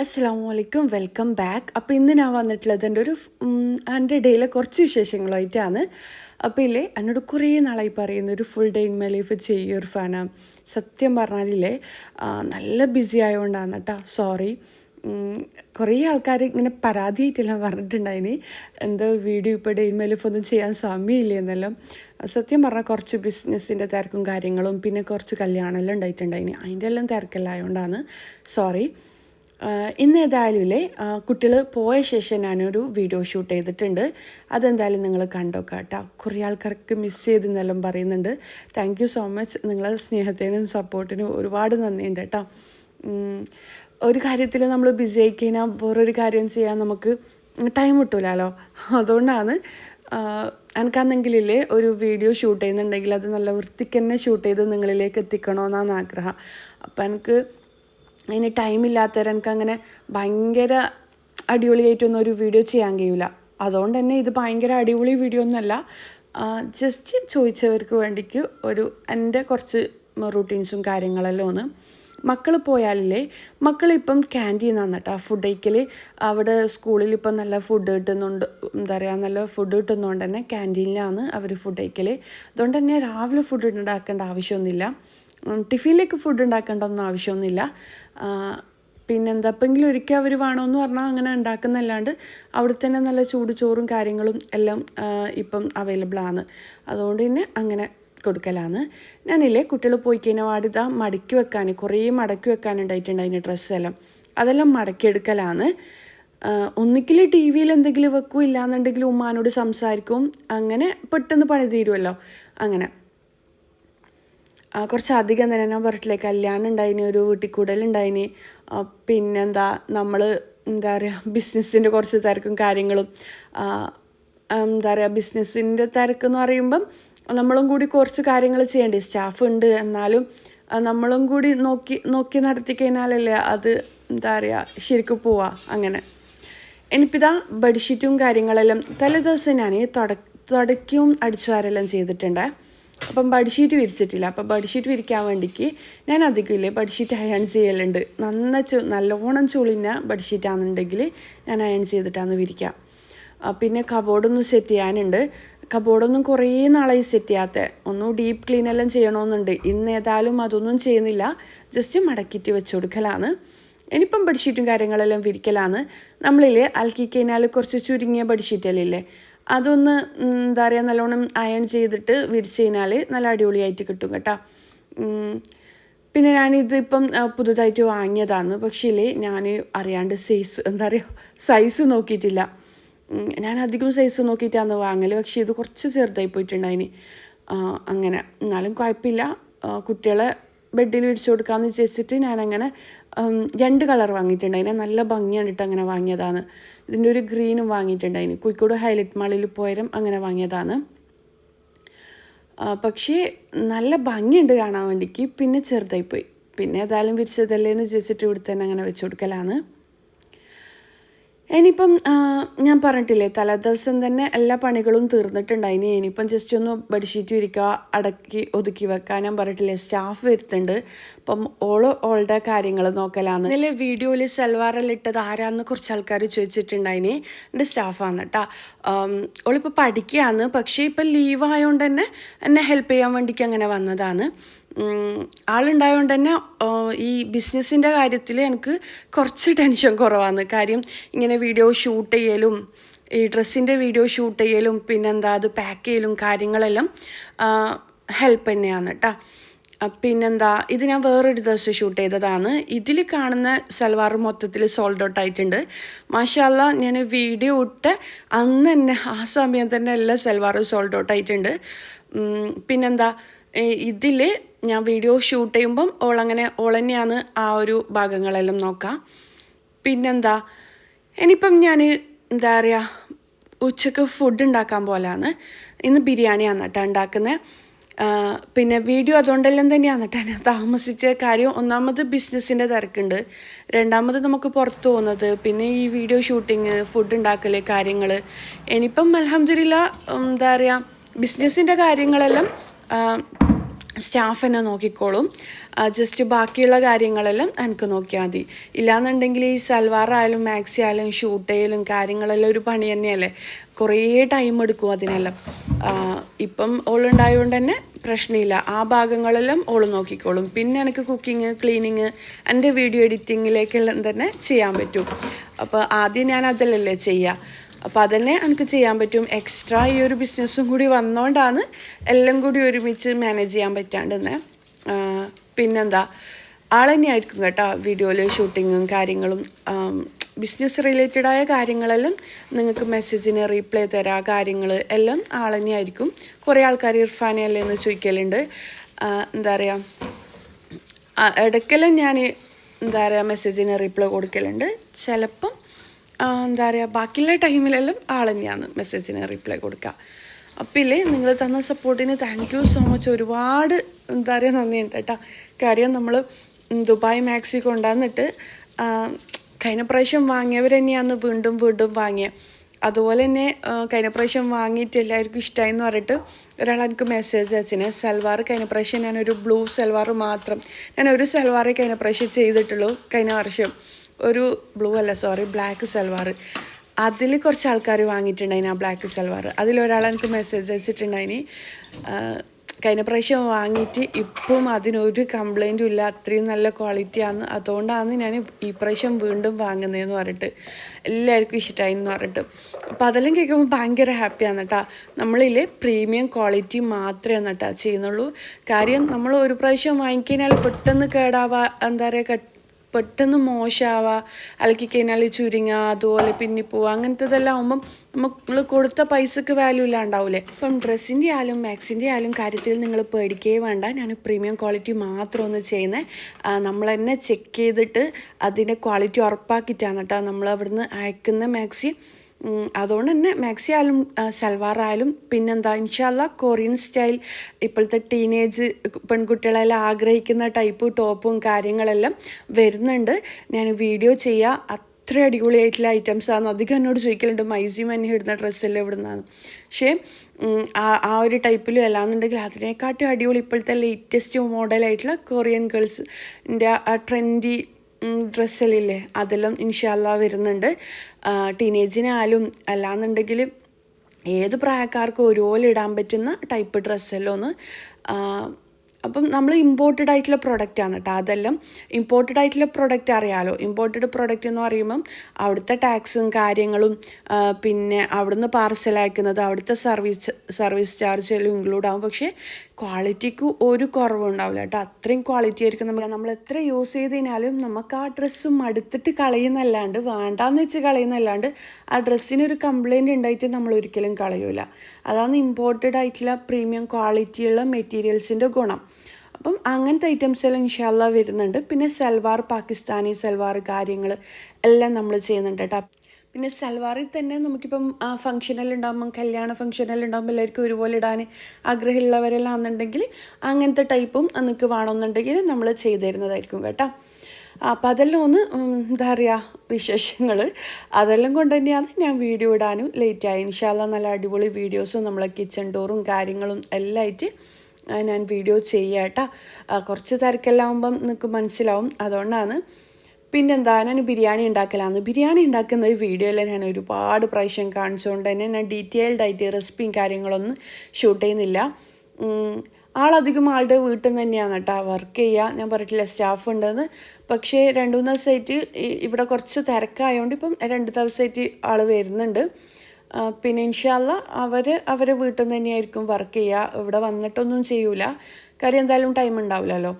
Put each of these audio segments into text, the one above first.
അസ്സാം വലൈക്കും welcome back അപ്പോൾ ഇന്ന് ഞാൻ വന്നിട്ടുള്ളത് എന്റെ ഒരു എന്റെ ഡേയിലെ കുറച്ച് വിശേഷങ്ങളായിട്ടാണ്. അപ്പോൾ ഇല്ലേ എന്നോട് കുറേ നാളായി പറയുന്ന ഒരു full day in my life ചെയ്യ ഒരു ഫാനാണ് സത്യം പറഞ്ഞാലില്ലേ നല്ല ബിസി ആയതുകൊണ്ടാണ് കേട്ടോ സോറി കുറേ ആൾക്കാർ ഇങ്ങനെ പരാതിയായിട്ടെല്ലാം പറഞ്ഞിട്ടുണ്ടായിന്. എന്തോ വീഡിയോ ഇപ്പോൾ ഡേ ഇൻ മൈ ലൈഫ് ഒന്നും ചെയ്യാൻ സമയമില്ല എന്നെല്ലാം. സത്യം പറഞ്ഞാൽ കുറച്ച് ബിസിനസ്സിന്റെ തിരക്കും കാര്യങ്ങളും പിന്നെ കുറച്ച് കല്യാണമെല്ലാം ഉണ്ടായിട്ടുണ്ടായിന്. അതിന്റെ എല്ലാം തിരക്കെല്ലാം ആയതുകൊണ്ടാണ് സോറി ഇന്ന് ഏതായാലും ഇല്ലേ? കുട്ടികൾ പോയ ശേഷം ഞാനൊരു വീഡിയോ ഷൂട്ട് ചെയ്തിട്ടുണ്ട്. അതെന്തായാലും നിങ്ങൾ കണ്ടോക്കാം കേട്ടോ. കുറേ ആൾക്കാർക്ക് മിസ് ചെയ്തെന്നെല്ലാം പറയുന്നുണ്ട്. താങ്ക് യു സോ മച്ച് നിങ്ങളെ സ്നേഹത്തിനും സപ്പോർട്ടിനും ഒരുപാട് നന്ദിയുണ്ട് കേട്ടോ. ഒരു കാര്യത്തിൽ നമ്മൾ ബിസി ആയി കഴിഞ്ഞാൽ വേറൊരു കാര്യം ചെയ്യാൻ നമുക്ക് ടൈം കിട്ടൂലല്ലോ അതുകൊണ്ടാണ് എനിക്കാണെങ്കിലേ ഒരു വീഡിയോ ഷൂട്ട് ചെയ്യുന്നുണ്ടെങ്കിൽ അത് നല്ല വൃത്തിക്ക് തന്നെ ഷൂട്ട് ചെയ്ത് നിങ്ങളിലേക്ക് എത്തിക്കണമെന്നാണ് ആഗ്രഹം. അപ്പം എനിക്ക് അതിന് ടൈമില്ലാത്തവരെ എനിക്ക് അങ്ങനെ ഭയങ്കര അടിപൊളിയായിട്ടൊന്നും ഒരു വീഡിയോ ചെയ്യാൻ കഴിയില്ല അതുകൊണ്ട് തന്നെ ഇത് ഭയങ്കര അടിപൊളി വീഡിയോ ഒന്നുമല്ല. ജസ്റ്റ് ചോദിച്ചവർക്ക് വേണ്ടിക്ക് ഒരു എന്റെ കുറച്ച് റൂട്ടീൻസും കാര്യങ്ങളെല്ലാം ഒന്ന് മക്കൾ പോയാലില്ലേ മക്കളിപ്പം ക്യാന്റീനാണ് കേട്ടോ. ഫുഡ് കഴിക്കൽ അവിടെ സ്കൂളിൽ ഇപ്പം നല്ല ഫുഡ് കിട്ടുന്നുണ്ട് എന്താ പറയുക നല്ല ഫുഡ് കിട്ടുന്നതുകൊണ്ട് തന്നെ ക്യാന്റീനിലാണ് അവർ ഫുഡ് കഴിക്കൽ അതുകൊണ്ട് തന്നെ രാവിലെ ഫുഡ് ഉണ്ടാക്കേണ്ട ആവശ്യമൊന്നുമില്ല. ടിഫിനിലേക്ക് ഫുഡ് ഉണ്ടാക്കേണ്ട ഒന്നും ആവശ്യമൊന്നുമില്ല. പിന്നെന്താ എപ്പെങ്കിലും ഒരിക്കൽ അവർ വേണമെന്ന് പറഞ്ഞാൽ അങ്ങനെ ഉണ്ടാക്കുന്നല്ലാണ്ട് അവിടെ തന്നെ നല്ല ചൂട് ചോറും കാര്യങ്ങളും എല്ലാം ഇപ്പം അവൈലബിൾ ആണ് അതുകൊണ്ട് തന്നെ അങ്ങനെ കൊടുക്കലാണ്. ഞാനില്ലേ കുട്ടികൾ പോയി കഴിഞ്ഞാൽ വാടിതാ മടക്കി വെക്കാൻ കുറേ മടക്കി വെക്കാനുണ്ടായിട്ടുണ്ട് അതിന്റെ ഡ്രസ്സെല്ലാം. അതെല്ലാം മടക്കിയെടുക്കലാണ്. ഒന്നിക്കിൽ ടി വിയിൽ എന്തെങ്കിലും വെക്കും ഇല്ലാന്നുണ്ടെങ്കിൽ ഉമ്മാനോട് സംസാരിക്കും അങ്ങനെ പെട്ടെന്ന് പണി തീരുമല്ലോ അങ്ങനെ. ആ, കുറച്ച് അധികം തന്നെ ഞാൻ പറഞ്ഞിട്ടില്ലേ കല്യാണം ഉണ്ടായിന് ഒരു വീട്ടിക്കൂടലുണ്ടായിന് ഉണ്ടായിന്. പിന്നെന്താ നമ്മൾ എന്താ പറയുക ബിസിനസ്സിന്റെ കുറച്ച് തിരക്കും കാര്യങ്ങളും. എന്താ പറയുക ബിസിനസ്സിന്റെ തിരക്കെന്ന് പറയുമ്പം നമ്മളും കൂടി കുറച്ച് കാര്യങ്ങൾ ചെയ്യേണ്ടേ. സ്റ്റാഫ് ഉണ്ട് എന്നാലും നമ്മളും കൂടി നോക്കി നോക്കി നടത്തി കഴിഞ്ഞാലല്ലേ അത് എന്താ പറയുക ശരിക്കും പോവാ അങ്ങനെ. എനിക്കിതാ ബെഡ്ഷീറ്റും കാര്യങ്ങളെല്ലാം തലേ ദിവസം ഞാൻ തുട തുടയ്ക്കും അടിച്ചുവാരെല്ലാം ചെയ്തിട്ടുണ്ട്. അപ്പം ബഡ്ഷീറ്റ് വിരിച്ചിട്ടില്ല. അപ്പം ബഡ്ഷീറ്റ് വിരിക്കാൻ വേണ്ടിക്ക് ഞാൻ അധികം ഇല്ലേ ബെഡ്ഷീറ്റ് അയൺ ചെയ്യലുണ്ട്. നന്ന ചു നല്ലോണം ചുളിഞ്ഞ ബെഡ്ഷീറ്റാണെന്നുണ്ടെങ്കിൽ ഞാൻ അയൺ ചെയ്തിട്ടാണ് വിരിക്കുക ആ, പിന്നെ കബോർഡൊന്നും സെറ്റ് ചെയ്യാനുണ്ട്. കബോർഡൊന്നും കുറേ നാളായി സെറ്റ് ചെയ്യാത്ത. ഒന്നും ഡീപ്പ് ക്ലീൻ എല്ലാം ചെയ്യണമെന്നുണ്ട് ഇന്ന് ഏതായാലും അതൊന്നും ചെയ്യുന്നില്ല. ജസ്റ്റ് മടക്കിയിട്ട് വെച്ച് കൊടുക്കലാണ് ഇനിയിപ്പം ബെഡ്ഷീറ്റും കാര്യങ്ങളെല്ലാം വിരിക്കലാണ്. നമ്മളില്ലേ അൽക്കി കഴിഞ്ഞാൽ കുറച്ച് ചുരുങ്ങിയ ബെഡ്ഷീറ്റെല്ലാം അതൊന്ന് എന്താ പറയുക നല്ലോണം അയൺ ചെയ്തിട്ട് വിരിച്ച് കഴിഞ്ഞാൽ നല്ല അടിപൊളിയായിട്ട് കിട്ടും കേട്ടോ. പിന്നെ ഞാനിതിപ്പം പുതുതായിട്ട് വാങ്ങിയതാണ്. പക്ഷേ ഞാൻ അറിയാണ്ട് സൈസ് എന്താ പറയുക സൈസ് നോക്കിയിട്ടില്ല. ഞാൻ അധികം സൈസ് നോക്കിയിട്ടാണ് വാങ്ങൽ പക്ഷേ ഇത് കുറച്ച് ചെറുതായി പോയിട്ടുണ്ടായിന്. അങ്ങനെ. എന്നാലും കുഴപ്പമില്ല. കുട്ടികളെ ബെഡിൽ വിരിച്ചു കൊടുക്കാമെന്ന് വിചാരിച്ചിട്ട് ഞാനങ്ങനെ രണ്ട് കളർ വാങ്ങിയിട്ടുണ്ടായിന് നല്ല ഭംഗിയാണ് ഇട്ട് അങ്ങനെ വാങ്ങിയതാണ്. ഇതിന്റെ ഒരു ഗ്രീനും വാങ്ങിയിട്ടുണ്ടായിന് കോഴിക്കോട് ഹൈലൈറ്റ് മാളിൽ പോയരം അങ്ങനെ വാങ്ങിയതാണ്. പക്ഷേ നല്ല ഭംഗിയുണ്ട് കാണാൻ വേണ്ടിക്ക്. പിന്നെ ചെറുതായിപ്പോയി പിന്നെ ഏതായാലും വിരിച്ചതല്ലേ എന്ന് വിചാരിച്ചിട്ട് ഇവിടെ തന്നെ അങ്ങനെ വെച്ച് കൊടുക്കലാണ്. ഇനിയിപ്പം ഞാൻ പറഞ്ഞിട്ടില്ലേ തലേ ദിവസം തന്നെ എല്ലാ പണികളും തീർന്നിട്ടുണ്ടായിനി ഇനിയിപ്പം ജസ്റ്റ് ഒന്ന് ബെഡ്ഷീറ്റ് വിരിക്കുക അടക്കി ഒതുക്കി വെക്കാൻ ഞാൻ പറഞ്ഞിട്ടില്ലേ സ്റ്റാഫ് വരുത്തുന്നുണ്ട് അപ്പം ഓൾ ഓളുടെ കാര്യങ്ങൾ നോക്കലാണ് ഇന്നലെ വീഡിയോയിൽ സൽവാറിലിട്ടത് ആരാന്ന് കുറച്ച് ആൾക്കാർ ചോദിച്ചിട്ടുണ്ടായിനി എന്റെ സ്റ്റാഫാണ് കേട്ടോ ഓളിപ്പോൾ പഠിക്കുകയാണ്. പക്ഷേ ഇപ്പം ലീവ് ആയതുകൊണ്ട് തന്നെ എന്നെ ഹെൽപ്പ് ചെയ്യാൻ വേണ്ടിക്ക് അങ്ങനെ വന്നതാണ്. ആളുണ്ടായതുകൊണ്ട് തന്നെ ഈ ബിസിനസ്സിന്റെ കാര്യത്തിൽ എനിക്ക് കുറച്ച് ടെൻഷൻ കുറവാണ് കാര്യം ഇങ്ങനെ വീഡിയോ ഷൂട്ട് ചെയ്യലും ഈ ഡ്രസ്സിന്റെ വീഡിയോ ഷൂട്ട് ചെയ്യലും പിന്നെന്താ അത് പാക്ക് ചെയ്യലും കാര്യങ്ങളെല്ലാം ഹെൽപ്പ് തന്നെയാണ് കേട്ടോ പിന്നെന്താ ഇത് ഞാൻ വേറൊരു ദിവസം ഷൂട്ട് ചെയ്തതാണ്. ഇതിൽ കാണുന്ന സൽവാർ മൊത്തത്തിൽ സോൾഡ് ഔട്ട് ആയിട്ടുണ്ട്. മാഷാല്ല ഞാൻ വീഡിയോ ഇട്ട് അന്ന് തന്നെ ആ സമയം തന്നെ എല്ലാ സൽവാറും സോൾഡ് ഔട്ട് ആയിട്ടുണ്ട്. പിന്നെന്താ ഇതിൽ ഞാൻ വീഡിയോ ഷൂട്ട് ചെയ്യുമ്പം ഓളങ്ങനെ ഓൾ തന്നെയാണ് ആ ഒരു ഭാഗങ്ങളെല്ലാം നോക്കാം. പിന്നെന്താ ഇനിയിപ്പം ഞാൻ എന്താ പറയുക ഉച്ചയ്ക്ക് ഫുഡ് ഉണ്ടാക്കാൻ പോലാണ്. ഇന്ന് ബിരിയാണിയാണ് കേട്ടോ ഉണ്ടാക്കുന്നത് പിന്നെ വീഡിയോ അതുകൊണ്ടെല്ലാം തന്നെയാണ് കേട്ടോ ഞാൻ താമസിച്ച കാര്യം. ഒന്നാമത് ബിസിനസ്സിന്റെ തിരക്കുണ്ട്. രണ്ടാമത് നമുക്ക് പുറത്ത് പോകുന്നത് പിന്നെ ഈ വീഡിയോ ഷൂട്ടിങ് ഫുഡ് ഉണ്ടാക്കൽ കാര്യങ്ങൾ ഇനിയിപ്പം അലഹമ്മദില്ല എന്താ പറയുക ബിസിനസ്സിന്റെ കാര്യങ്ങളെല്ലാം സ്റ്റാഫ് എന്നെ നോക്കിക്കോളും. ജസ്റ്റ് ബാക്കിയുള്ള കാര്യങ്ങളെല്ലാം എനിക്ക് നോക്കിയാൽ മതി. ഇല്ലാന്നുണ്ടെങ്കിൽ ഈ സൽവാറായാലും മാക്സി ആയാലും ഷൂട്ട് ചെയ്യലും കാര്യങ്ങളെല്ലാം ഒരു പണി തന്നെയല്ലേ? കുറേ ടൈം എടുക്കും അതിനെല്ലാം. ഇപ്പം ഓളുണ്ടായതുകൊണ്ട് തന്നെ പ്രശ്നമില്ല. ആ ഭാഗങ്ങളെല്ലാം ഓൾ നോക്കിക്കോളും. പിന്നെ എനിക്ക് കുക്കിങ് ക്ലീനിങ് എന്റെ വീഡിയോ എഡിറ്റിങ്ങിലേക്കെല്ലാം തന്നെ ചെയ്യാൻ പറ്റും. അപ്പോൾ ആദ്യം ഞാൻ അതിലല്ലേ ചെയ്യുക അപ്പോൾ അതന്നെ എനിക്ക് ചെയ്യാൻ പറ്റും. എക്സ്ട്രാ ഈ ഒരു ബിസിനസ്സും കൂടി വന്നോണ്ടാണ് എല്ലാം കൂടി ഒരുമിച്ച് മാനേജ് ചെയ്യാൻ പറ്റാണ്ടെന്ന്. പിന്നെന്താ? ആൾ തന്നെയായിരിക്കും കേട്ടോ വീഡിയോയിൽ ഷൂട്ടിങ്ങും കാര്യങ്ങളും. ബിസിനസ് റിലേറ്റഡായ കാര്യങ്ങളെല്ലാം നിങ്ങൾക്ക് മെസ്സേജിന് റീപ്ലൈ തരാ കാര്യങ്ങൾ എല്ലാം ആൾ തന്നെയായിരിക്കും കുറേ ആൾക്കാർ ഇർഫാനെ അല്ലേ എന്ന് ചോദിക്കലുണ്ട്. എന്താ പറയുക ഇടയ്ക്കെല്ലാം ഞാൻ എന്താ പറയുക മെസ്സേജിന് റീപ്ലൈ കൊടുക്കലുണ്ട്. ചിലപ്പം ആ, എന്താ പറയുക ബാക്കിയുള്ള ടൈമിലെല്ലാം ആൾ തന്നെയാണ് മെസ്സേജിന് റിപ്ലൈ കൊടുക്കുക അപ്പം ഇല്ലേ നിങ്ങൾ തന്ന സപ്പോർട്ടിന് താങ്ക് യു സോ മച്ച് ഒരുപാട് എന്താ പറയുക നന്ദിയുണ്ട് കേട്ടോ. കാര്യം നമ്മൾ ദുബായ് മാക്സി കൊണ്ടുവന്നിട്ട് കഴിഞ്ഞ പ്രാവശ്യം വാങ്ങിയവർ തന്നെയാണ് വീണ്ടും വീണ്ടും വാങ്ങിയത് അതുപോലെ തന്നെ കഴിഞ്ഞ പ്രാവശ്യം വാങ്ങിയിട്ട് എല്ലാവർക്കും ഇഷ്ടമായി എന്ന് പറഞ്ഞിട്ട് ഒരാൾ എനിക്ക് മെസ്സേജ് അയച്ചിന്. സൽവാർ കഴിഞ്ഞ പ്രാവശ്യം ഞാനൊരു ബ്ലൂ സൽവാർ മാത്രം ഞാൻ ഒരു സൽവാറേ കഴിഞ്ഞ പ്രാവശ്യം ചെയ്തിട്ടുള്ളൂ കഴിഞ്ഞ വർഷം. ഒരു ബ്ലൂ അല്ല സോറി ബ്ലാക്ക് സൽവാർ. അതിൽ കുറച്ച് ആൾക്കാർ വാങ്ങിയിട്ടുണ്ടായിന് ആ ബ്ലാക്ക് സൽവാർ. അതിലൊരാൾ എനിക്ക് മെസ്സേജ് അയച്ചിട്ടുണ്ടായിന്. കഴിഞ്ഞ പ്രാവശ്യം വാങ്ങിയിട്ട് ഇപ്പം അതിനൊരു കംപ്ലൈന്റും ഇല്ല അത്രയും നല്ല ക്വാളിറ്റിയാണ് അതുകൊണ്ടാണ് ഞാൻ ഈ പ്രാവശ്യം വീണ്ടും വാങ്ങുന്നതെന്ന് പറഞ്ഞിട്ട് എല്ലാവർക്കും ഇഷ്ടമായി എന്ന് പറഞ്ഞിട്ട്. അപ്പോൾ അതെല്ലാം കേൾക്കുമ്പോൾ ഭയങ്കര ഹാപ്പിയാണ് കേട്ടോ നമ്മളിൽ പ്രീമിയം ക്വാളിറ്റി മാത്രമേ കേട്ടോ ചെയ്യുന്നുള്ളൂ. കാര്യം നമ്മൾ ഒരു പ്രാവശ്യം വാങ്ങിക്കഴിഞ്ഞാൽ പെട്ടെന്ന് കേടാവാ എന്താ പറയുക പെട്ടെന്ന് മോശമാവുക അലക്കി കഴിഞ്ഞാൽ ചുരുങ്ങുക അതുപോലെ പിന്നിപ്പോവുക അങ്ങനത്തെതെല്ലാം ആകുമ്പം നമ്മൾ കൊടുത്ത പൈസക്ക് വാല്യൂ ഇല്ലാണ്ടാവില്ലേ ഇപ്പം ഡ്രസ്സിന്റെ ആയാലും മാക്സിന്റെ ആയാലും കാര്യത്തിൽ നിങ്ങൾ പേടിക്കേ വേണ്ട. ഞാൻ പ്രീമിയം ക്വാളിറ്റി മാത്രമൊന്ന് ചെയ്യുന്നത് നമ്മൾ തന്നെ ചെക്ക് ചെയ്തിട്ട് അതിന്റെ ക്വാളിറ്റി ഉറപ്പാക്കിയിട്ടാണ് കേട്ടോ നമ്മൾ അവിടുന്ന് അയക്കുന്ന മാക്സി അതുകൊണ്ട് തന്നെ മാക്സി ആയാലും സൽവാറായാലും പിന്നെന്താ ഇൻഷാല്ല കൊറിയൻ സ്റ്റൈൽ ഇപ്പോഴത്തെ ടീനേജ് പെൺകുട്ടികളെല്ലാം ആഗ്രഹിക്കുന്ന ടൈപ്പ് ടോപ്പും കാര്യങ്ങളെല്ലാം വരുന്നുണ്ട്. ഞാൻ വീഡിയോ ചെയ്യുക അത്ര അടിപൊളിയായിട്ടുള്ള ആണ്. അധികം എന്നോട് ചോദിക്കലുണ്ട് മൈസി മഞ്ഞ ഇടുന്ന ഡ്രസ്സെല്ലാം ഇവിടുന്നാണ് പക്ഷേ ആ ഒരു ടൈപ്പിലും അല്ലാന്നുണ്ടെങ്കിൽ അതിനെക്കാട്ടും അടിപൊളി ഇപ്പോഴത്തെ ലേറ്റസ്റ്റ് മോഡലായിട്ടുള്ള കൊറിയൻ ഗേൾസിന്റെ ആ ട്രെൻഡി ഡ്രസ്സിലില്ലേ? അതെല്ലാം ഇൻഷാല്ല വരുന്നുണ്ട്. ടീനേജിനായാലും അല്ലാന്നുണ്ടെങ്കിൽ ഏത് പ്രായക്കാർക്കും ഒരുപോലെ ഇടാൻ പറ്റുന്ന ടൈപ്പ് ഡ്രസ്സെല്ലാം ഒന്ന് അപ്പം നമ്മൾ ഇമ്പോർട്ടഡ് ആയിട്ടുള്ള പ്രൊഡക്റ്റ് ആണ് കേട്ടോ അതെല്ലാം ഇമ്പോർട്ടഡ് ആയിട്ടുള്ള പ്രൊഡക്റ്റ് അറിയാലോ. ഇമ്പോർട്ടഡ് പ്രൊഡക്റ്റ് എന്ന് പറയുമ്പം അവിടുത്തെ ടാക്സും കാര്യങ്ങളും പിന്നെ അവിടുന്ന് പാർസൽ അയക്കുന്നത് അവിടുത്തെ സർവീസ് സർവീസ് ചാർജ് എല്ലാം ഇൻക്ലൂഡ് ആവും. പക്ഷേ ക്വാളിറ്റിക്ക് ഒരു കുറവുണ്ടാവില്ല കേട്ടോ അത്രയും ക്വാളിറ്റി ആയിരിക്കും നമുക്ക്. നമ്മൾ എത്ര യൂസ് ചെയ്ത് കഴിഞ്ഞാലും നമുക്ക് ആ ഡ്രസ്സ് മടുത്തിട്ട് കളയുന്നല്ലാണ്ട് വേണ്ടാന്ന് വെച്ച് കളയുന്നല്ലാണ്ട് ആ ഡ്രസ്സിനൊരു കംപ്ലൈന്റ് ഉണ്ടായിട്ട് നമ്മൾ ഒരിക്കലും കളയൂല. അതാണ് ഇമ്പോർട്ടഡ് ആയിട്ടുള്ള പ്രീമിയം ക്വാളിറ്റിയുള്ള മെറ്റീരിയൽസിന്റെ ഗുണം. അപ്പം അങ്ങനത്തെ ഐറ്റംസ് എല്ലാം ഇൻഷാല്ല വരുന്നുണ്ട്. പിന്നെ സൽവാർ പാകിസ്ഥാനി സൽവാർ കാര്യങ്ങൾ എല്ലാം നമ്മൾ ചെയ്യുന്നുണ്ട് കേട്ടോ. പിന്നെ സൽവാറിൽ തന്നെ നമുക്കിപ്പം ഫംഗ്ഷനെല്ലാം ഉണ്ടാകുമ്പം കല്യാണ ഫംഗ്ഷനെല്ലാം ഉണ്ടാകുമ്പോൾ എല്ലാവർക്കും ഒരുപോലെ ഇടാൻ ആഗ്രഹമുള്ളവരെല്ലാം ആണെന്നുണ്ടെങ്കിൽ അങ്ങനത്തെ ടൈപ്പും നിങ്ങൾക്ക് വേണമെന്നുണ്ടെങ്കിൽ നമ്മൾ ചെയ്തു തരുന്നതായിരിക്കും കേട്ടോ. അപ്പം അതെല്ലാം ഒന്ന് എന്താ പറയുക വിശേഷങ്ങൾ അതെല്ലാം കൊണ്ട് തന്നെയാണ് ഞാൻ വീഡിയോ ഇടാനും ലേറ്റായി ഇൻഷാല്ല നല്ല അടിപൊളി വീഡിയോസും നമ്മളെ കിച്ചൺ ടൂറും കാര്യങ്ങളും എല്ലാം ആയിട്ട് ഞാൻ വീഡിയോ ചെയ്യാം കേട്ടോ കുറച്ച് തിരക്കെല്ലാം ആകുമ്പം നിങ്ങൾക്ക് മനസ്സിലാവും. അതുകൊണ്ടാണ് പിന്നെന്താ ഞാൻ ബിരിയാണി ഉണ്ടാക്കലാന്ന്. ബിരിയാണി ഉണ്ടാക്കുന്ന ഒരു വീഡിയോയിൽ ഞാൻ ഒരുപാട് പ്രാവശ്യം കാണിച്ചുകൊണ്ട് തന്നെ ഞാൻ ഡീറ്റെയിൽഡ് ആയിട്ട് റെസിപ്പിയും കാര്യങ്ങളൊന്നും ഷൂട്ട് ചെയ്യുന്നില്ല. ആളധികം ആളുടെ വീട്ടിൽ നിന്ന് തന്നെയാണ് കേട്ടോ വർക്ക് ചെയ്യുക ഞാൻ പറഞ്ഞിട്ടില്ല സ്റ്റാഫ് ഉണ്ടെന്ന്. പക്ഷേ രണ്ട് മൂന്ന് ദിവസമായിട്ട് ഇവിടെ കുറച്ച് തിരക്കായതുകൊണ്ട് ഇപ്പം രണ്ട് ദിവസമായിട്ട് ആൾ വരുന്നുണ്ട്. പിന്നെ ഇൻഷാല്ല അവർ അവരെ വീട്ടിൽ നിന്ന് തന്നെയായിരിക്കും വർക്ക് ചെയ്യുക. ഇവിടെ വന്നിട്ടൊന്നും ചെയ്യൂല. കാര്യം എന്തായാലും ടൈം ഉണ്ടാവില്ലല്ലോ.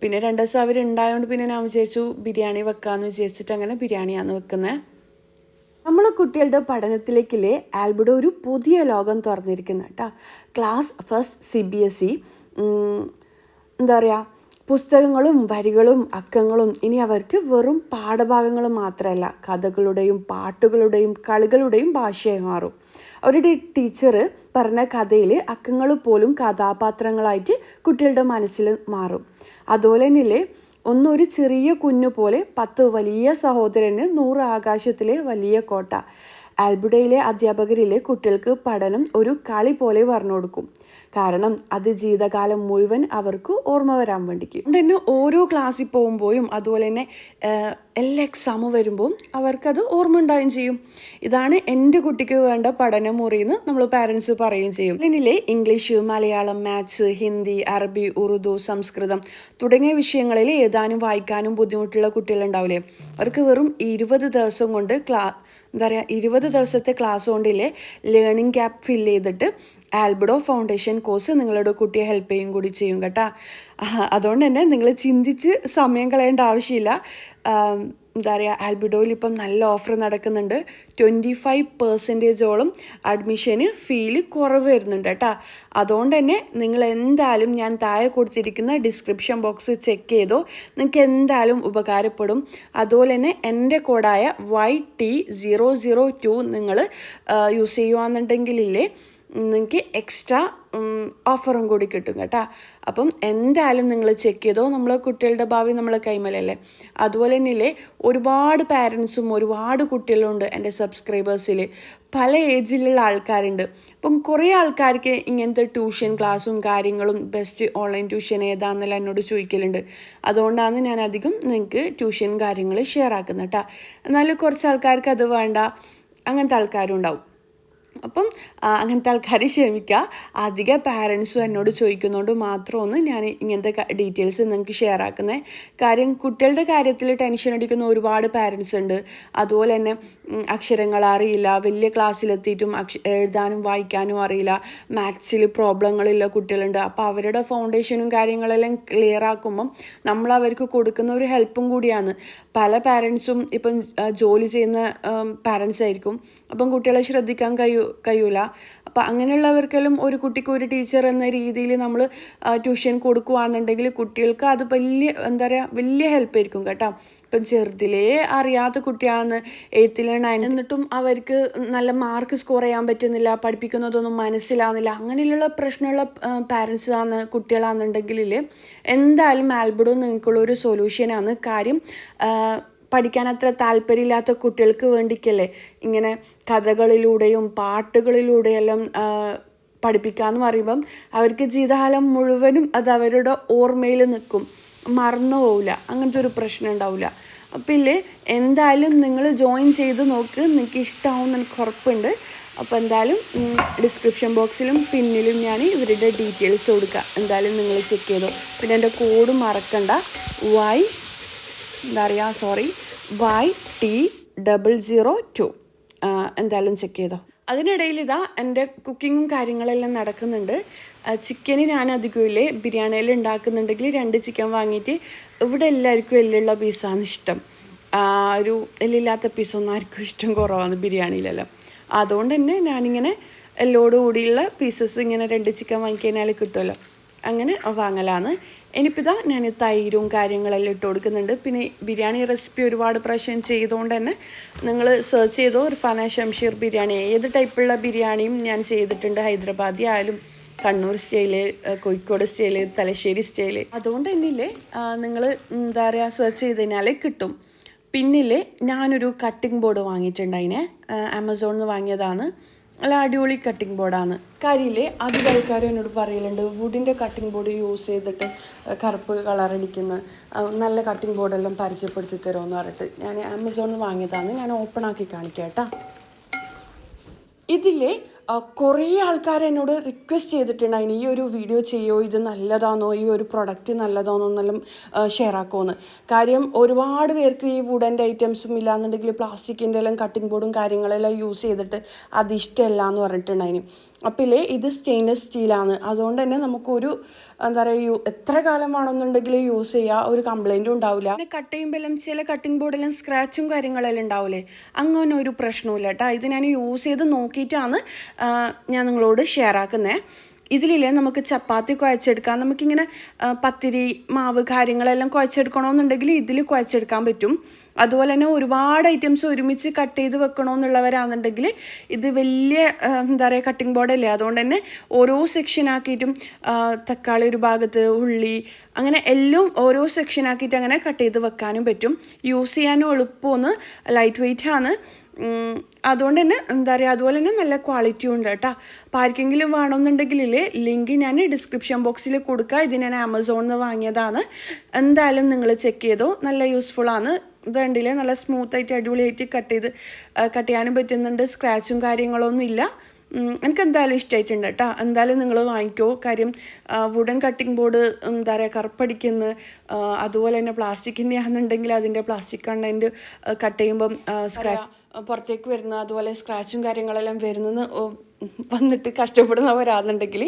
പിന്നെ രണ്ട് ദിവസം അവർ ഉണ്ടായതുകൊണ്ട് പിന്നെ ഞാൻ വിചാരിച്ചു ബിരിയാണി വെക്കാമെന്ന് വിചാരിച്ചിട്ട് അങ്ങനെ ബിരിയാണിയാണ് വെക്കുന്നത് നമ്മളെ കുട്ടികളുടെ പഠനത്തിലേക്കില്ലേ ആൽബിഡോ ഒരു പുതിയ ലോകം തുറന്നിരിക്കുന്ന കേട്ടോ class first C B S E. എന്താ പറയുക പുസ്തകങ്ങളും വരികളും അക്കങ്ങളും ഇനി അവർക്ക് വെറും പാഠഭാഗങ്ങൾ മാത്രമല്ല കഥകളുടെയും പാട്ടുകളുടെയും കളികളുടെയും ഭാഷയായി മാറും. അവരുടെ ടീച്ചർ പറഞ്ഞ കഥയിൽ അക്കങ്ങൾ പോലും കഥാപാത്രങ്ങളായിട്ട് കുട്ടികളുടെ മനസ്സിൽ മാറും. അതുപോലെ തന്നെ ഒന്നൊരു ചെറിയ കുഞ്ഞു പോലെ പത്ത് വലിയ സഹോദരന് നൂറ് ആകാശത്തിലെ വലിയ കോട്ട. ആൽബുഡയിലെ അധ്യാപകരിലെ കുട്ടികൾക്ക് പഠനം ഒരു കളി പോലെ പറഞ്ഞു കൊടുക്കും. കാരണം അത് ജീവിതകാലം മുഴുവൻ അവർക്ക് ഓർമ്മ വരാൻ വേണ്ടിക്ക്. അതുകൊണ്ട് തന്നെ ഓരോ ക്ലാസ്സിൽ പോകുമ്പോഴും അതുപോലെ തന്നെ എല്ലാ എക്സാമും വരുമ്പോൾ അവർക്കത് ഓർമ്മ ഉണ്ടാവുകയും ചെയ്യും. ഇതാണ് എന്റെ കുട്ടിക്ക് വേണ്ട പഠന എന്ന് നമ്മൾ പാരൻസ് പറയുകയും ചെയ്യും. ഇതിലെ ഇംഗ്ലീഷ് മലയാളം മാത്സ് ഹിന്ദി അറബി ഉറുദു സംസ്കൃതം തുടങ്ങിയ വിഷയങ്ങളിൽ ഏതാനും വായിക്കാനും ബുദ്ധിമുട്ടുള്ള കുട്ടികളുണ്ടാവില്ലേ അവർക്ക് വെറും ഇരുപത് ദിവസം കൊണ്ട് ക്ലാ എന്താ പറയുക ഇരുപത് ദിവസത്തെ ക്ലാസ് കൊണ്ടില്ലേ ലേണിംഗ് ഗ്യാപ്പ് ഫില്ല് ചെയ്തിട്ട് ആൽബഡോ ഫൗണ്ടേഷൻ കോഴ്സ് നിങ്ങളുടെ കുട്ടിയെ ഹെൽപ്പ് ചെയ്യും കൂടി ചെയ്യും കേട്ടോ. അതുകൊണ്ട് തന്നെ നിങ്ങൾ ചിന്തിച്ച് സമയം കളയേണ്ട ആവശ്യമില്ല. എന്താ പറയുക ആൽബിഡോയിൽ ഇപ്പം നല്ല ഓഫർ നടക്കുന്നുണ്ട്. ട്വന്റി ഫൈവ് പെർസെന്റേജോളം അഡ്മിഷന് ഫീൽ കുറവ് വരുന്നുണ്ട് കേട്ടോ. അതുകൊണ്ട് തന്നെ നിങ്ങൾ എന്തായാലും ഞാൻ താഴെ കൊടുത്തിരിക്കുന്ന ഡിസ്ക്രിപ്ഷൻ ബോക്സ് ചെക്ക് ചെയ്തോ. നിങ്ങൾക്ക് എന്തായാലും ഉപകാരപ്പെടും. അതുപോലെ തന്നെ എന്റെ കോഡായ Y T zero zero two നിങ്ങൾ യൂസ് ചെയ്യുകയാണെന്നുണ്ടെങ്കിലില്ലേ നിങ്ങൾക്ക് എക്സ്ട്രാ ഓഫറും കൂടി കിട്ടും കേട്ടോ. അപ്പം എന്തായാലും നിങ്ങൾ ചെക്ക് ചെയ്തോ? നമ്മൾ കുട്ടികളുടെ ഭാവി നമ്മളെ കൈമലല്ലേ അതുപോലെ തന്നെ ഒരുപാട് പാരൻസും ഒരുപാട് കുട്ടികളുണ്ട് എന്റെ സബ്സ്ക്രൈബേഴ്സിൽ പല ഏജിലുള്ള ആൾക്കാരുണ്ട്. അപ്പം കുറേ ആൾക്കാർക്ക് ഇങ്ങനത്തെ ട്യൂഷൻ ക്ലാസ്സും കാര്യങ്ങളും ബെസ്റ്റ് ഓൺലൈൻ ട്യൂഷൻ ഏതാണെന്നെല്ലാം എന്നോട് ചോദിക്കലുണ്ട്. അതുകൊണ്ടാണ് ഞാൻ അധികം നിങ്ങൾക്ക് ട്യൂഷൻ കാര്യങ്ങൾ ഷെയർ ആക്കുന്നത് കേട്ടോ. എന്നാലും കുറച്ച് ആൾക്കാർക്ക് അത് വേണ്ട. അങ്ങനത്തെ ആൾക്കാരും ഉണ്ടാവും. അപ്പം അങ്ങനത്തെ ആൾക്കാർ ക്ഷമിക്കുക അധിക പാരൻസും എന്നോട് ചോദിക്കുന്നതുകൊണ്ട് മാത്രമാണ് ഞാൻ ഇങ്ങനത്തെ ഡീറ്റെയിൽസ് നിങ്ങൾക്ക് ഷെയർ ആക്കുന്നത് കാര്യം കുട്ടികളുടെ കാര്യത്തിൽ ടെൻഷൻ അടിക്കുന്ന ഒരുപാട് പാരൻസ് ഉണ്ട്. അതുപോലെ തന്നെ അക്ഷരങ്ങൾ അറിയില്ല. വലിയ ക്ലാസ്സിലെത്തിയിട്ടും അക്ഷ എഴുതാനും വായിക്കാനും അറിയില്ല. മാത്സിൽ പ്രോബ്ലങ്ങളുള്ള കുട്ടികളുണ്ട്. അപ്പോൾ അവരുടെ ഫൗണ്ടേഷനും കാര്യങ്ങളെല്ലാം ക്ലിയർ ആക്കുമ്പം നമ്മൾ അവർക്ക് കൊടുക്കുന്ന ഒരു ഹെൽപ്പും കൂടിയാണ്. പല പാരൻസും ഇപ്പം ജോലി ചെയ്യുന്ന പാരൻസ് ആയിരിക്കും. അപ്പം കുട്ടികളെ ശ്രദ്ധിക്കാൻ കഴിയൂ കഴിയൂല. അപ്പം അങ്ങനെയുള്ളവർക്കെല്ലാം ഒരു കുട്ടിക്ക് ഒരു ടീച്ചർ എന്ന രീതിയിൽ നമ്മൾ ട്യൂഷൻ കൊടുക്കുകയാണെന്നുണ്ടെങ്കിൽ കുട്ടികൾക്ക് അത് വലിയ എന്താ പറയുക വലിയ ഹെൽപ്പ് ആയിരിക്കും കേട്ടോ. ഇപ്പം ചെറുതിലേ അറിയാത്ത കുട്ടിയാണ് എയ്ത്തിൽ നയൻ എന്നിട്ടും അവർക്ക് നല്ല മാർക്ക് സ്കോർ ചെയ്യാൻ പറ്റുന്നില്ല പഠിപ്പിക്കുന്നതൊന്നും മനസ്സിലാവുന്നില്ല. അങ്ങനെയുള്ള പ്രശ്നമുള്ള പാരൻസ് ആണ് കുട്ടികളാണെന്നുണ്ടെങ്കിൽ എന്തായാലും ആൽബഡോ നിങ്ങൾക്കുള്ള ഒരു സൊല്യൂഷനാണ് കാര്യം പഠിക്കാൻ അത്ര താല്പര്യമില്ലാത്ത കുട്ടികൾക്ക് വേണ്ടിക്കല്ലേ ഇങ്ങനെ കഥകളിലൂടെയും പാട്ടുകളിലൂടെയെല്ലാം ആ, പഠിപ്പിക്കാന്ന് പറയുമ്പം അവർക്ക് ജീവിതകാലം മുഴുവനും അത് അവരുടെ ഓർമ്മയിൽ നിൽക്കും. മറന്നു പോവില്ല. അങ്ങനത്തെ ഒരു പ്രശ്നം ഉണ്ടാവില്ല. അപ്പം ഇല്ലേ എന്തായാലും നിങ്ങൾ ജോയിൻ ചെയ്ത് നോക്ക്. നിങ്ങൾക്ക് ഇഷ്ടമാവും എനിക്ക് ഉറപ്പുണ്ട്. അപ്പോൾ എന്തായാലും ഡിസ്ക്രിപ്ഷൻ ബോക്സിലും പിന്നിലും ഞാൻ ഇവരുടെ ഡീറ്റെയിൽസ് കൊടുക്കാം. എന്തായാലും നിങ്ങൾ ചെക്ക് ചെയ്തോ. പിന്നെ എന്റെ കോഡ് മറക്കണ്ട. വൈ എന്താ പറയുക sorry Y T double zero two എന്തായാലും ചെക്ക് ചെയ്തോ? അതിനിടയിൽ ഇതാ എന്റെ കുക്കിങ്ങും കാര്യങ്ങളെല്ലാം നടക്കുന്നുണ്ട്. ചിക്കന് ഞാൻ അധികമില്ലേ ബിരിയാണിയിൽ ഉണ്ടാക്കുന്നുണ്ടെങ്കിൽ രണ്ട് ചിക്കൻ വാങ്ങിയിട്ട് ഇവിടെ എല്ലാവർക്കും എല്ലുള്ള പീസാണ് ഇഷ്ടം. ഒരു എല്ലില്ലാത്ത പീസൊന്നും ആർക്കും ഇഷ്ടം കുറവാണ് ബിരിയാണിയിലെല്ലാം. അതുകൊണ്ട് തന്നെ ഞാനിങ്ങനെ എല്ലോടുകൂടിയുള്ള പീസസ് ഇങ്ങനെ രണ്ട് ചിക്കൻ വാങ്ങിക്കഴിഞ്ഞാൽ കിട്ടുമല്ലോ. അങ്ങനെ വാങ്ങലാണ്. ഇനിയിപ്പോൾ ഞാൻ തൈരും കാര്യങ്ങളെല്ലാം ഇട്ട് കൊടുക്കുന്നുണ്ട്. പിന്നെ ബിരിയാണി റെസിപ്പി ഒരുപാട് പ്രാവശ്യം ചെയ്തുകൊണ്ട് തന്നെ നിങ്ങൾ സെർച്ച് ചെയ്തോ ഇർഫാന ഷംഷീർ ബിരിയാണി ഏത് ടൈപ്പുള്ള ബിരിയാണിയും ഞാൻ ചെയ്തിട്ടുണ്ട്. ഹൈദരാബാദി ആയാലും Kannur style Kozhikode style Thalassery style അതുകൊണ്ട് തന്നെയില്ലേ നിങ്ങൾ എന്താ പറയുക സെർച്ച് ചെയ്ത് കഴിഞ്ഞാൽ കിട്ടും. പിന്നിൽ ഞാനൊരു കട്ടിംഗ് ബോർഡ് വാങ്ങിയിട്ടുണ്ട് അതിനെ. ആമസോണിൽ നിന്ന് വാങ്ങിയതാണ്. നല്ല അടിപൊളി കട്ടിംഗ് ബോർഡാണ് കരിയിലെ അധികം ആൾക്കാരും എന്നോട് പറയലുണ്ട് വുഡിന്റെ കട്ടിംഗ് ബോർഡ് യൂസ് ചെയ്തിട്ട് കറുപ്പ് കളറടിക്കുന്ന നല്ല കട്ടിംഗ് ബോർഡെല്ലാം പരിചയപ്പെടുത്തി തരുമെന്ന് പറഞ്ഞിട്ട് ഞാൻ ആമസോണിൽ വാങ്ങിയതാണ്. ഞാൻ ഓപ്പൺ ആക്കി കാണിക്കാം കേട്ടോ. ഇതിലെ കുറേ ആൾക്കാർ എന്നോട് റിക്വസ്റ്റ് ചെയ്തിട്ടുണ്ടായിന് ഈ ഒരു വീഡിയോ ചെയ്യോ? ഇത് നല്ലതാണോ ഈ ഒരു പ്രൊഡക്റ്റ് നല്ലതാണോ എന്നെല്ലാം ഷെയർ ആക്കുമെന്ന് കാര്യം ഒരുപാട് പേർക്ക് ഈ വുഡന്റെ ഐറ്റംസും ഇല്ലാന്നുണ്ടെങ്കിൽ പ്ലാസ്റ്റിക്കിന്റെ എല്ലാം കട്ടിംഗ് ബോർഡും കാര്യങ്ങളെല്ലാം യൂസ് ചെയ്തിട്ട് അത് ഇഷ്ടമല്ല എന്ന് പറഞ്ഞിട്ടുണ്ടായിന്. അപ്പില്ലേ ഇത് സ്റ്റെയിൻലെസ് സ്റ്റീലാണ്. അതുകൊണ്ട് തന്നെ നമുക്കൊരു എന്താ പറയുക എത്ര കാലം വേണമെന്നുണ്ടെങ്കിൽ യൂസ് ചെയ്യുക ഒരു കംപ്ലൈന്റും ഉണ്ടാവില്ല പിന്നെ കട്ട് ചെയ്യുമ്പോഴെല്ലാം ചില കട്ടിംഗ് ബോർഡെല്ലാം സ്ക്രാച്ചും കാര്യങ്ങളെല്ലാം ഉണ്ടാവില്ലേ അങ്ങനെ ഒരു പ്രശ്നമില്ല കേട്ടോ ഇത് ഞാൻ യൂസ് ചെയ്ത് നോക്കിയിട്ടാണ് ഞാൻ നിങ്ങളോട് ഷെയർ ആക്കുന്നത് ഇതിലില്ലേ നമുക്ക് ചപ്പാത്തി കുഴച്ചെടുക്കാം. നമുക്കിങ്ങനെ പത്തിരി മാവ് കാര്യങ്ങളെല്ലാം കുഴച്ചെടുക്കണമെന്നുണ്ടെങ്കിൽ ഇതിൽ കുഴച്ചെടുക്കാൻ പറ്റും. അതുപോലെ തന്നെ ഒരുപാട് ഐറ്റംസ് ഒരുമിച്ച് കട്ട് ചെയ്ത് വെക്കണമെന്നുള്ളവരാണെന്നുണ്ടെങ്കിൽ ഇത് വലിയ എന്താ പറയുക കട്ടിംഗ് ബോർഡല്ലേ അതുകൊണ്ട് തന്നെ ഓരോ സെക്ഷൻ ആക്കിയിട്ടും തക്കാളി ഒരു ഭാഗത്ത് ഉള്ളി അങ്ങനെ എല്ലാം ഓരോ സെക്ഷൻ ആക്കിയിട്ട് അങ്ങനെ കട്ട് ചെയ്ത് വെക്കാനും പറ്റും. യൂസ് ചെയ്യാനും എളുപ്പമൊന്ന് ലൈറ്റ് വെയിറ്റ് ആണ്. അതുകൊണ്ട് തന്നെ എന്താ പറയുക അതുപോലെ തന്നെ നല്ല ക്വാളിറ്റി ഉണ്ട് കേട്ടോ. അപ്പോൾ ആർക്കെങ്കിലും വേണമെന്നുണ്ടെങ്കിൽ ലിങ്ക് ഞാൻ ഡിസ്ക്രിപ്ഷൻ ബോക്സിൽ കൊടുക്കുക ഇത് ഞാൻ ആമസോണിൽ നിന്ന് വാങ്ങിയതാണ്. എന്തായാലും നിങ്ങൾ ചെക്ക് ചെയ്തോ. നല്ല യൂസ്ഫുൾ ആണ്. ഇത് കണ്ടില്ലേ നല്ല സ്മൂത്തായിട്ട് അടിപൊളിയായിട്ട് കട്ട് ചെയ്ത് കട്ട് ചെയ്യാനും പറ്റുന്നുണ്ട്. സ്ക്രാച്ചും കാര്യങ്ങളൊന്നും ഇല്ല. എനിക്ക് എന്തായാലും ഇഷ്ടമായിട്ടുണ്ട് കേട്ടോ എന്തായാലും നിങ്ങൾ വാങ്ങിക്കോ. കാര്യം വുഡൻ കട്ടിംഗ് ബോർഡ് എന്താ പറയുക കറുപ്പടിക്കുന്ന. അതുപോലെ തന്നെ പ്ലാസ്റ്റിക്കിന്റെ ആണെന്നുണ്ടെങ്കിൽ അതിന്റെ പ്ലാസ്റ്റിക് കണ്ടന്റ് കട്ട് ചെയ്യുമ്പം സ്ക്രാച്ച് പുറത്തേക്ക് വരുന്ന അതുപോലെ സ്ക്രാച്ചും കാര്യങ്ങളെല്ലാം വരുന്നത് വന്നിട്ട് കഷ്ടപ്പെടുന്നവരാണെന്നുണ്ടെങ്കിൽ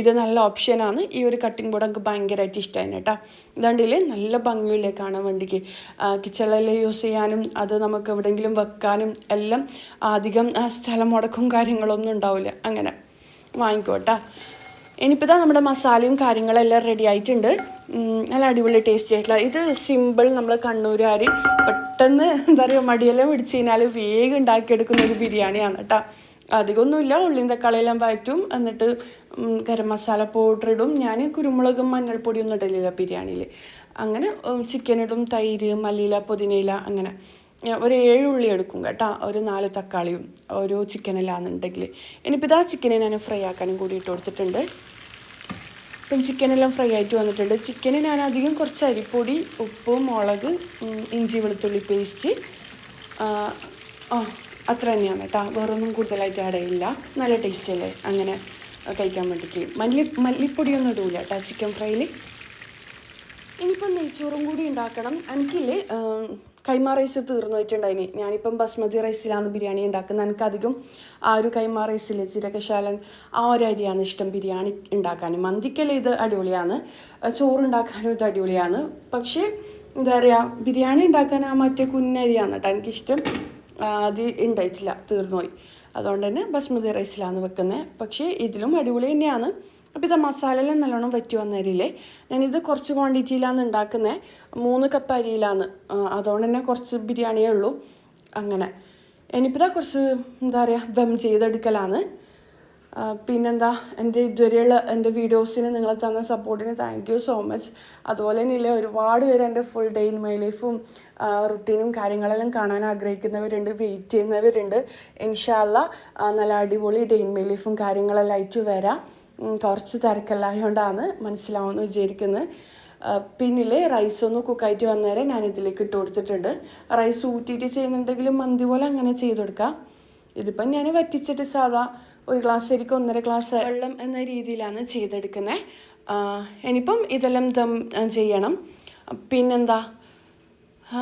ഇത് നല്ല ഓപ്ഷനാണ് ഈ ഒരു കട്ടിംഗ് ബോർഡ് എനിക്ക് ഭയങ്കരമായിട്ട് ഇഷ്ടമാണ് കേട്ടോ. ഇതാണ്ടിൽ നല്ല ഭംഗിയില്ലേ കാണാൻ വേണ്ടിക്ക് കിച്ചണിൽ യൂസ് ചെയ്യാനും അത് നമുക്ക് എവിടെയെങ്കിലും വെക്കാനും എല്ലാം അധികം സ്ഥലം മുടക്കും കാര്യങ്ങളൊന്നും ഉണ്ടാവില്ല. അങ്ങനെ വാങ്ങിക്കോട്ടാ ഇനിയിപ്പോൾ നമ്മുടെ മസാലയും കാര്യങ്ങളെല്ലാം റെഡി ആയിട്ടുണ്ട്. നല്ല അടിപൊളി ടേസ്റ്റി ആയിട്ടുള്ള. ഇത് സിമ്പിൾ നമ്മൾ കണ്ണൂരുകാർ പെട്ടെന്ന് എന്താ പറയുക മടിയെല്ലാം പിടിച്ച് കഴിഞ്ഞാൽ വേഗം ഉണ്ടാക്കിയെടുക്കുന്ന ഒരു ബിരിയാണിയാണ് കേട്ടോ. അധികമൊന്നുമില്ല ഉള്ളിയും തക്കാളിയെല്ലാം വഴറ്റും എന്നിട്ട് ഗരം മസാല പൗഡർ ഇടും. ഞാൻ കുരുമുളകും മഞ്ഞൾപ്പൊടിയൊന്നും ഇടലില്ല ബിരിയാണിയിൽ അങ്ങനെ ചിക്കൻ ഇടും തൈര് മല്ലിയില പുതിനയില അങ്ങനെ. ഒരു ഏഴ് ഉള്ളി എടുക്കും കേട്ടോ ഒരു നാല് തക്കാളിയും ഒരു ചിക്കനെല്ലാം എന്നുണ്ടെങ്കിൽ ഇനിയിപ്പോൾ ഇതാ ചിക്കനെ ഞാൻ ഫ്രൈ ആക്കാനും കൂടി ഇട്ട് കൊടുത്തിട്ടുണ്ട്. ഇപ്പം ചിക്കനെല്ലാം ഫ്രൈ ആയിട്ട് വന്നിട്ടുണ്ട്. ചിക്കന് ഞാൻ അധികം കുറച്ച് അരിപ്പൊടി ഉപ്പ് മുളക് ഇഞ്ചി വെളുത്തുള്ളി പേസ്റ്റ് അത്ര തന്നെയാണ് കേട്ടോ. വേറൊന്നും കൂടുതലായിട്ട് ആഡ് ചെയ്യില്ല നല്ല ടേസ്റ്റ് അല്ലേ? അങ്ങനെ കഴിക്കാൻ വേണ്ടിയിട്ട്. മല്ലി മല്ലിപ്പൊടിയൊന്നും ഇടൂല കേട്ടോ ചിക്കൻ ഫ്രൈയിൽ ഇനിയിപ്പം നെയ്ച്ചോറും കൂടി ഉണ്ടാക്കണം. എനിക്കില്ലേ കൈമാ റൈസ് തീർന്നു പോയിട്ടുണ്ടായിനി ഞാനിപ്പം ബസ്മതി റൈസിലാണ് ബിരിയാണി ഉണ്ടാക്കുന്നത്. എനിക്കധികം ആ ഒരു കൈമാ റൈസിൽ ചിരകശാലൻ ആ ഒരു അരിയാണ് ഇഷ്ടം ബിരിയാണി ഉണ്ടാക്കാൻ. മന്തിക്കല്ലേ ഇത് അടിപൊളിയാണ്. ചോറ് ചോറുണ്ടാക്കാനും ഇത് അടിപൊളിയാണ്. പക്ഷേ എന്താ പറയുക ബിരിയാണി ഉണ്ടാക്കാൻ ആ മറ്റേ കുന്നരിയാണ് കേട്ടോ എനിക്കിഷ്ടം. അത് ഉണ്ടായിട്ടില്ല തീർന്നുപോയി അതുകൊണ്ട് തന്നെ ബസ്മതി റൈസിലാണ് വെക്കുന്നത്. പക്ഷേ ഇതിലും അടിപൊളി തന്നെയാണ്. അപ്പോൾ ഇത് മസാലയെല്ലാം നല്ലോണം വറ്റി വന്നരിയില്ലേ ഞാനിത് കുറച്ച് ക്വാണ്ടിറ്റിയിലാണ് ഉണ്ടാക്കുന്നത് മൂന്ന് കപ്പ് അരിയിലാണ്. അതുകൊണ്ട് തന്നെ കുറച്ച് ബിരിയാണിയേ ഉള്ളൂ. അങ്ങനെ. ഇനിയിപ്പോൾ കുറച്ച് എന്താ പറയുക ദം ചെയ്തെടുക്കലാണ്. പിന്നെന്താ എന്റെ ഇതുവരെയുള്ള എന്റെ വീഡിയോസിന് നിങ്ങൾ തന്ന സപ്പോർട്ടിന് താങ്ക് യു സോ മച്ച് അതുപോലെ തന്നെയില്ലേ ഒരുപാട് പേര് എന്റെ ഫുൾ ഡേ ഇൻ മൈ ലൈഫും റുട്ടീനും കാര്യങ്ങളെല്ലാം കാണാൻ ആഗ്രഹിക്കുന്നവരുണ്ട് വെയിറ്റ് ചെയ്യുന്നവരുണ്ട്. ഇൻഷാല്ല നല്ല അടിപൊളി ഡേ ഇൻ മൈ ലൈഫും കാര്യങ്ങളെല്ലാം ആയിട്ട് വരാം. കുറച്ച് തിരക്കല്ലായതുകൊണ്ടാണ് മനസ്സിലാവുമെന്ന് വിചാരിക്കുന്നത് പിന്നിലെ റൈസ് ഒന്ന് കുക്കായിട്ട് വന്നേരെ ഞാൻ ഇതിലേക്ക് ഇട്ട് കൊടുത്തിട്ടുണ്ട്. റൈസ് ഊറ്റിയിട്ട് ചെയ്യുന്നുണ്ടെങ്കിലും മന്തി പോലെ അങ്ങനെ ചെയ്ത് കൊടുക്കാം ഇതിപ്പം ഞാൻ വറ്റിച്ചിട്ട് സാധാ ഒരു ഗ്ലാസ് അരിക്ക് ഒന്നര ഗ്ലാസ് വെള്ളം എന്ന രീതിയിലാണ് ചെയ്തെടുക്കുന്നത് ഇനിയിപ്പം ഇതെല്ലാം ദം ചെയ്യണം. പിന്നെന്താ?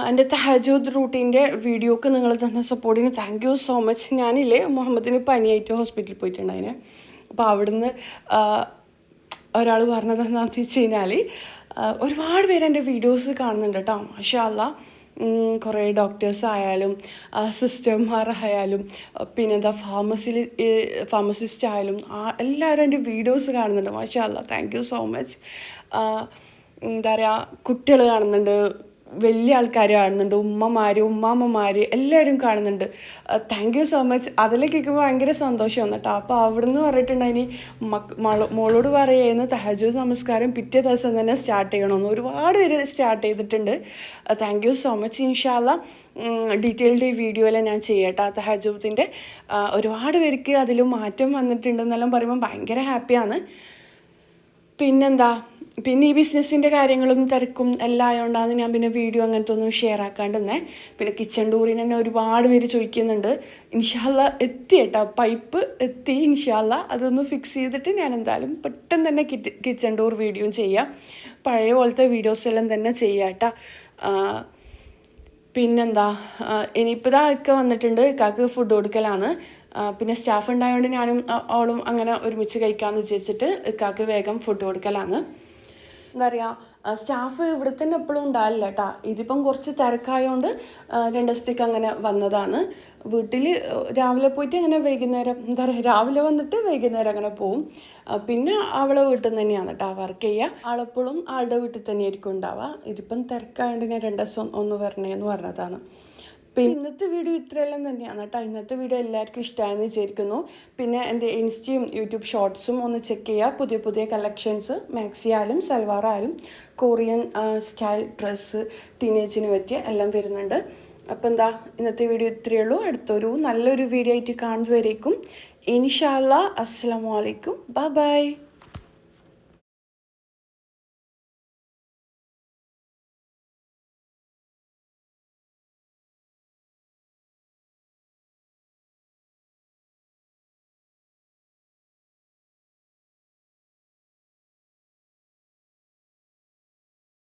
എന്റെ തഹജൂദ് റൂട്ടീന്റെ വീഡിയോക്ക് നിങ്ങൾ തന്ന സപ്പോർട്ടിന് താങ്ക് യു സോ മച്ച് ഞാനില്ലേ മുഹമ്മദിന് പനിയായിട്ട് ഹോസ്പിറ്റലിൽ പോയിട്ടുണ്ടായിന് അപ്പോൾ അവിടുന്ന് ഒരാൾ പറഞ്ഞത് എന്താണെന്ന് വെച്ച് കഴിഞ്ഞാൽ ഒരുപാട് പേര് എന്റെ വീഡിയോസ് കാണുന്നുണ്ട് കേട്ടോ. മാഷാ അല്ല കുറേ ഡോക്ടേഴ്സ് ആയാലും സിസ്റ്റർമാരായാലും പിന്നെന്താ ഫാർമസി ഫാർമസിസ്റ്റ് ആയാലും എല്ലാവരും എന്റെ വീഡിയോസ് കാണുന്നുണ്ട്. മാഷാ അല്ല താങ്ക് യു സോ മച്ച് എന്താ പറയുക കുട്ടികൾ കാണുന്നുണ്ട്. വലിയ ആൾക്കാർ കാണുന്നുണ്ട്. ഉമ്മമാർ ഉമ്മാമ്മമാർ എല്ലാവരും കാണുന്നുണ്ട്. താങ്ക് യു സോ മച്ച് അതിലേക്ക് കേൾക്കുമ്പോൾ ഭയങ്കര സന്തോഷമാണ് കേട്ടോ. അപ്പോൾ അവിടുന്ന് മോളോ മോളോട് പറയുന്ന തഹജു നമസ്കാരം പിറ്റേ ദിവസം തന്നെ സ്റ്റാർട്ട് ചെയ്യണമെന്ന് ഒരുപാട് പേര് സ്റ്റാർട്ട് ചെയ്തിട്ടുണ്ട്. താങ്ക് യു സോ മച്ച് ഇൻഷാല്ല ഡീറ്റെയിൽഡ് ഈ വീഡിയോയിൽ ഞാൻ ചെയ്യട്ടെ. തഹജൂദിന്റെ ഒരുപാട് പേർക്ക് അതിൽ മാറ്റം വന്നിട്ടുണ്ടെന്നെല്ലാം പറയുമ്പോൾ ഭയങ്കര ഹാപ്പിയാണ് പിന്നെന്താ? പിന്നെ ഈ ബിസിനസ്സിന്റെ കാര്യങ്ങളും തിരക്കും എല്ലാം ആയതുകൊണ്ടാണ് ഞാൻ പിന്നെ വീഡിയോ അങ്ങനത്തെ ഒന്നും ഷെയർ ആക്കാണ്ടെന്നേ പിന്നെ കിച്ചൺ ടൂറിന് തന്നെ ഒരുപാട് പേര് ചോദിക്കുന്നുണ്ട്. ഇൻഷാല്ല എത്തി കേട്ടോ പൈപ്പ് എത്തി ഇൻഷാല്ല അതൊന്ന് ഫിക്സ് ചെയ്തിട്ട് ഞാൻ എന്തായാലും പെട്ടെന്ന് തന്നെ കിച്ചൺ ടൂർ വീഡിയോ ചെയ്യാം. പഴയ പോലത്തെ വീഡിയോസ് എല്ലാം തന്നെ ചെയ്യാം കേട്ടോ പിന്നെന്താ? ഇനിയിപ്പോൾ ഇതാ ഒക്കെ വന്നിട്ടുണ്ട്. ഇക്കാക്ക് ഫുഡ് കൊടുക്കലാണ്. പിന്നെ സ്റ്റാഫ് ഉണ്ടായതുകൊണ്ട് ഞാനും അവളും അങ്ങനെ ഒരുമിച്ച് കഴിക്കാമെന്ന് വിചാരിച്ചിട്ട് ഇക്കാക്ക് വേഗം ഫുഡ് കൊടുക്കലാണ്. എന്താ പറയുക സ്റ്റാഫ് ഇവിടെ തന്നെ എപ്പോഴും ഉണ്ടാവില്ല കേട്ടോ. ഇതിപ്പം കുറച്ച് തിരക്കായതുകൊണ്ട് രണ്ട് ദിവസത്തേക്ക് അങ്ങനെ വന്നതാണ്. വീട്ടിൽ രാവിലെ പോയിട്ട് അങ്ങനെ വൈകുന്നേരം എന്താ പറയുക രാവിലെ വന്നിട്ട് വൈകുന്നേരം അങ്ങനെ പോവും. പിന്നെ അവളെ വീട്ടിൽ നിന്ന് തന്നെയാണ് കേട്ടോ വർക്ക് ചെയ്യുക. ആളെപ്പോഴും ആളുടെ വീട്ടിൽ തന്നെയായിരിക്കും ഉണ്ടാവുക. ഇതിപ്പം തിരക്കായതുകൊണ്ട് ഞാൻ രണ്ട് ദിവസം ഒന്ന് വരണേന്ന് പറഞ്ഞതാണ്. പിന്നെ ഇന്നത്തെ വീഡിയോ ഇത്രയെല്ലാം തന്നെയാണ് കേട്ടോ. ഇന്നത്തെ വീഡിയോ എല്ലാവർക്കും ഇഷ്ടമായെന്ന് വിചാരിക്കുന്നു. പിന്നെ എന്റെ ഇൻസ്റ്റയും യൂട്യൂബ് ഷോർട്ട്സും ഒന്ന് ചെക്ക് ചെയ്യുക. പുതിയ പുതിയ കളക്ഷൻസ് മാക്സി ആയാലും സൽവാർ ആയാലും കൊറിയൻ സ്റ്റൈൽ ഡ്രസ്സ് ടീനേജിന് പറ്റിയ എല്ലാം വരുന്നുണ്ട്. അപ്പോൾ എന്താ ഇന്നത്തെ വീഡിയോ ഇത്രയേ ഉള്ളൂ. അടുത്തൊരു നല്ലൊരു വീഡിയോ ആയിട്ട് കാണുന്നവരേക്കും ഇൻഷാല്ല അസ്സാം വലൈക്കും ബൈ ബൈ.